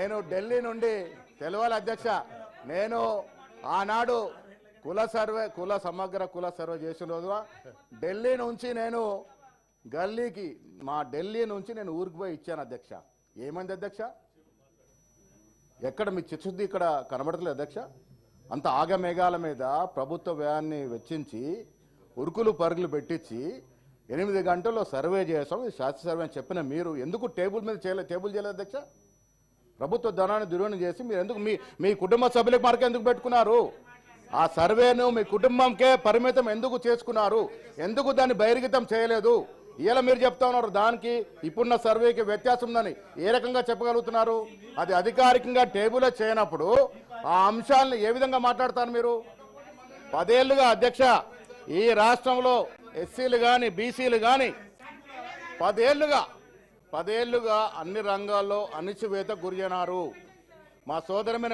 నేను ఢిల్లీ నుండి తెలవాలి అధ్యక్ష. నేను ఆనాడు కుల సర్వే కుల సమగ్ర కుల సర్వే చేసిన రోజు ఢిల్లీ నుంచి నేను గల్లీకి మా ఢిల్లీ నుంచి నేను ఊరికి పోయి ఇచ్చాను అధ్యక్ష. ఏమైంది అధ్యక్ష? ఎక్కడ మీ చిచ్చుద్ది ఇక్కడ కనబడతలేదు అధ్యక్ష? అంత ఆగమేఘాల మీద ప్రభుత్వ వ్యయాన్ని వెచ్చించి ఉరుకులు పరుగులు పెట్టించి ఎనిమిది గంటల్లో సర్వే చేసాం ఇది శాస్త్ర సర్వే అని చెప్పిన మీరు ఎందుకు టేబుల్ మీద చేయలేదు టేబుల్ చేయలేదు అధ్యక్ష? ప్రభుత్వ ధనాన్ని దుర్వినియోగం చేసి మీరు ఎందుకు మీ మీ కుటుంబ సభ్యులకు మార్కెట్ ఎందుకు పెట్టుకున్నారు? ఆ సర్వేను మీ కుటుంబంకే పరిమితం ఎందుకు చేసుకున్నారు? ఎందుకు దాన్ని బహిర్గతం చేయలేదు? ఇలా మీరు చెప్తా ఉన్నారు దానికి ఇప్పుడున్న సర్వేకి వ్యత్యాసం ఉందని. ఏ రకంగా చెప్పగలుగుతున్నారు? అది అధికారికంగా టేబుల్ చేయనప్పుడు ఆ అంశాలను ఏ విధంగా మాట్లాడతారు మీరు? పదేళ్ళుగా అధ్యక్ష ఈ రాష్ట్రంలో ఎస్సీలు కానీ బీసీలు కానీ పదేళ్ళుగా పదేళ్ళుగా అన్ని రంగాల్లో అణిచివేత గురియనారు మా సోదరమైన